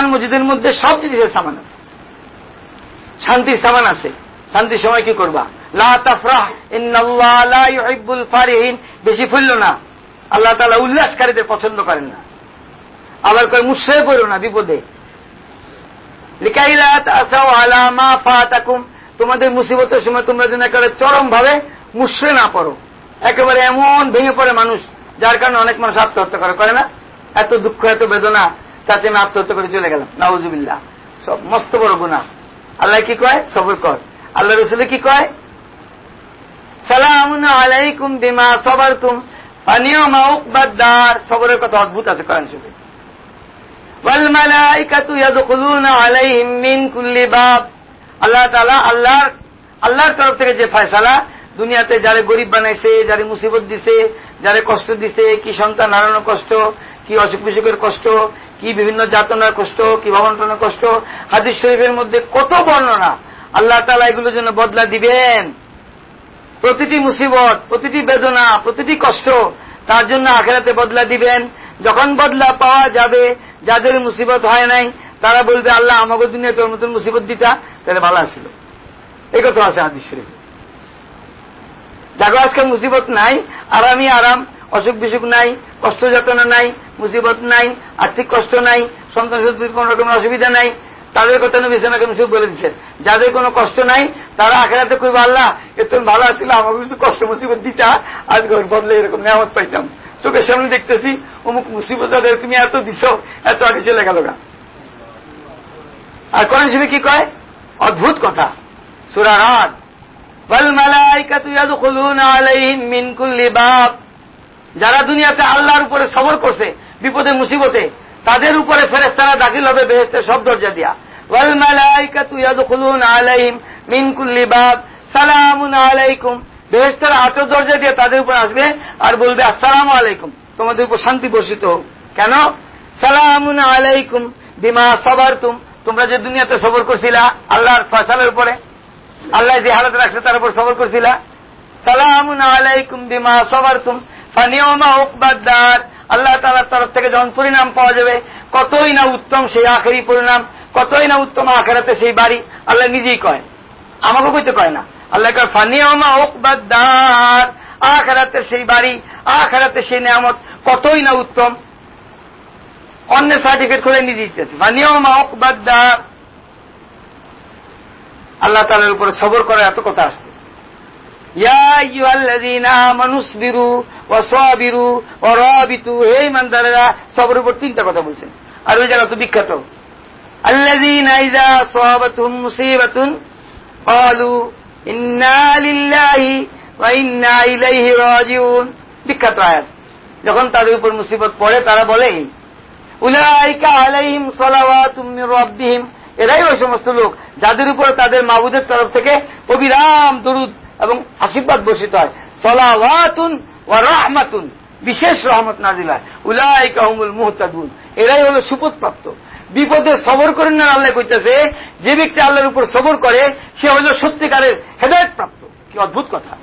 কোরআন মসজিদের মধ্যে সব জিনিসের সামান আছে। শান্তির সামান আছে। শান্তির সময় কি করবা? লা তাফরাহ, ইন্নাল্লাহ লা ইউহিব্বুল ফারিহিন। বেশি ফুললো না। আল্লাহ তাআলা উল্লাসকারীদের পছন্দ করেন না। আবার কয়, মুশ্রয় পড়ো না বিপদে। তোমাদের মুসিবতের সময় তোমরা যেন একেবারে চরম ভাবে মুশ্রে না পড়ো। একেবারে এমন ভেঙে পড়ে মানুষ, যার কারণে অনেক মানুষ আত্মহত্যা করে না? এত দুঃখ, এত বেদনা তাতে আমি আত্মহত্যা করে চলে গেলাম। নাউজুবিল্লাহ। সব মস্ত বড় গুণা। আল্লাহ কি কয়? সবর কর। আল্লাহ রসুল কি কয়? সালাম আলাইকুম বিমা সবার তুম পানীয় মাউকবাদ্দার সবরের কথা অদ্ভুত আছে করেন শুধু আল্লাহর তরফ থেকে যে ফয়সালা, দুনিয়াতে যারা গরিব বানাইছে, যারা মুসিবত দিছে, যারা কষ্ট দিছে, কি সন্তান হারানোর কষ্ট, কি অসুখ বিসুখের কষ্ট কি বিভিন্ন যাতনার কষ্ট, কি ভবনটনের কষ্ট, হাদিস শরীফের মধ্যে কত বর্ণনা। আল্লাহ তাআলা এগুলোর জন্য বদলা দিবেন। প্রতিটি মুসিবত, প্রতিটি বেদনা, প্রতিটি কষ্ট তার জন্য আখেরাতে বদলা দিবেন। যখন বদলা পাওয়া যাবে, যাদের মুসিবত হয় নাই, তারা বলবে, আল্লাহ আমাকে দুনিয়া তোর মতন মুসিবত দিতা। তাহলে ভালো আসছিল এই কথা আছে হাদিস শরীফ। দেখো, আজকে মুসিবত নাই, আরামই আরাম। অসুখ বিসুখ নাই, কষ্ট যাতনা নাই, মুসিবত নাই, আর্থিক কষ্ট নাই, সন্তান সন্তানের কোন রকমের অসুবিধা নাই। তাদের কথা নবী সালাম সব বলে দিচ্ছেন যাদের কোনো কষ্ট নাই, তারা আখেরাতে কইবে, আল্লাহ, এ তুমি ভালো আসছিল আমাকে কিছু কষ্ট মুসিবত দিতা, আজ ঘর বদলে এরকম নেয়ামত পাইতাম। চোখের সামনে দেখতেছি, অমুক মুসিবত যাদের তুমি এত দিছ, এত আগে চলে গেল গা। আর কোরআন শিবে কি কয়? অদ্ভুত কথা। সুরা রাত যারা দুনিয়াতে আল্লাহর উপরে সবর করছে, বিপদে, মুসিবতে, তাদের উপরে ফেরেস্তারা দাখিল হবে বেহেস্তের সব দরজা দিয়া। ওয়াল বেহেস্তের আটো দরজা দিয়ে তাদের উপর আসবে আর বলবে, আসসালামু আলাইকুম। তোমাদের উপর শান্তি বর্ষিত হোক। কেন? সালামুন আলাইকুম বিমা সবারতুম। তোমরা যে দুনিয়াতে সবর করছিলা, আল্লাহর ফয়সালের উপরে, আল্লাহ যে হালত রাখছে তার উপর সবর করছিলা। সালামুন আলাইকুম বিমা ফানিয়মা উকবাদ্দার আল্লাহ তালার তরফ থেকে যখন পরিণাম পাওয়া যাবে, কতই না উত্তম সেই আখেরি পরিণাম, কতই না উত্তম আখেরাতে সেই বাড়ি, আল্লাহ নিজেই কয়। আমাকে কইতে কয় না। আল্লাহ কয় ফানিয়মা উকবাদ্দার আখেরাতে সেই বাড়ি, আখেরাতে সেই নিয়ামত, কতই না উত্তম। অন্যের সার্টিফিকেট খুলে নিজে দিতেছে। ফানিয়মা উকবাদ্দার আল্লাহ তালার উপরে সবর করার এত কথা আসছে। সবর উপর তিনটা কথা বলছেন। আর ওই জায়গা তো বিখ্যাত। বিখ্যাত আয়াত। যখন তাদের উপর মুসিবত পড়ে, তারা বলে এরাই ওই সমস্ত লোক যাদের উপর তাদের মাবুদের তরফ থেকে অবিরাম দরুদ এবং আশীর্বাদ বর্ষিত হয়। সলাওয়াতুন ও রহমাতুন, বিশেষ রহমত নাজিল হয়। উলাই কাহমুল মুহতাদুন, এরাই হল সুপথ প্রাপ্ত বিপদে সবর করেন না আল্লাহ কইতেছে, যে ব্যক্তি আল্লাহর উপর সবর করে, সে হল সত্যিকারের হেদায়ত প্রাপ্ত কি অদ্ভুত কথা।